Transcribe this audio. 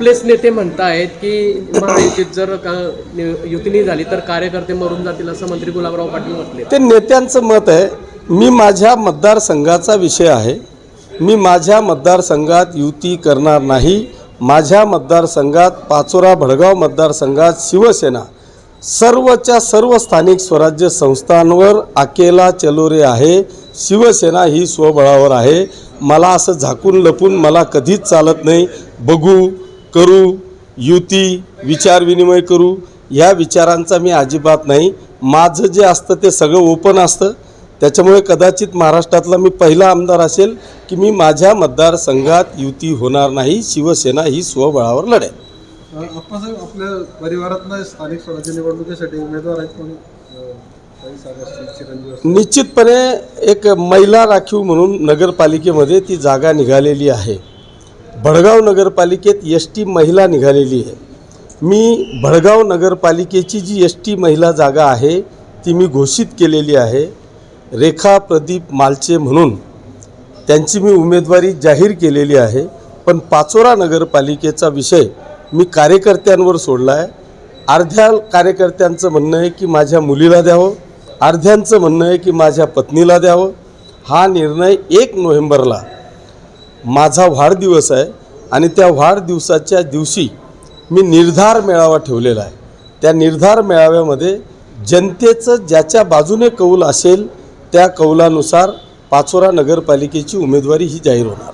आपलेच नेते म्हणतायत की महायुतीत जर का युती झाली तर कार्यकर्ते मरून जातील असं मंत्री गुलाबराव पाटील म्हटले. ते नेत्यांचं मत आहे. मी माझ्या मतदारसंघाचा विषय आहे. मी माझ्या मतदारसंघात युती करणार नाही. माझ्या मतदारसंघात पाचोरा भडगाव मतदारसंघात शिवसेना सर्वच्या सर्व स्थानिक स्वराज्य संस्थांवर अकेला चलोरे आहे. शिवसेना ही स्वबळावर आहे. मला असं झाकून लपून मला कधीच चालत नाही. बघू. करू युती विचारविनिमय करू या विचारांचा मी अजिबात नाही. माझं जे असतं ते सगळं ओपन असतं. त्याच्यामुळे कदाचित महाराष्ट्रातला मी पहिला आमदार असेल की मी माझ्या मतदारसंघात युती होणार नाही शिवसेना ही स्वबळावर लढेल. आप्पासाहेब आपल्या परिवारातनं स्थानिक स्वराज्य निवडणुकीसाठी उमेदवार आहेत कोणी? अं, काही सारे असतील चिरंजीव असतील. निश्चितपणे एक महिला राखीव म्हणून नगरपालिकेमध्ये ती जागा निघालेली आहे. भडगाव नगरपालिकेत एस टी महिला निघालेली आहे. मी भडगाव नगरपालिकेची जी एस टी महिला जागा आहे ती मी घोषित केलेली आहे. रेखा प्रदीप मालचे म्हणून त्यांची मी उमेदवारी जाहीर केलेली आहे. पण पाचोरा नगरपालिकेचा विषय मी कार्यकर्त्यांवर सोडला आहे. अर्ध्या कार्यकर्त्यांचं म्हणणं आहे की माझ्या मुलीला द्यावं. अर्ध्यांचं म्हणणं आहे की माझ्या पत्नीला द्यावं. हा निर्णय एक नोव्हेंबरला माझा वाढदिवस आहे आणि त्या वाढदिवसाच्या दिवशी मी निर्धार मेळावा ठेवलेला आहे. त्या निर्धार मेळाव्यामध्ये जनतेचं ज्याच्या बाजूने कौल असेल त्या कौलानुसार पाचोरा नगरपालिकेची उमेदवारी ही जाहीर होणार.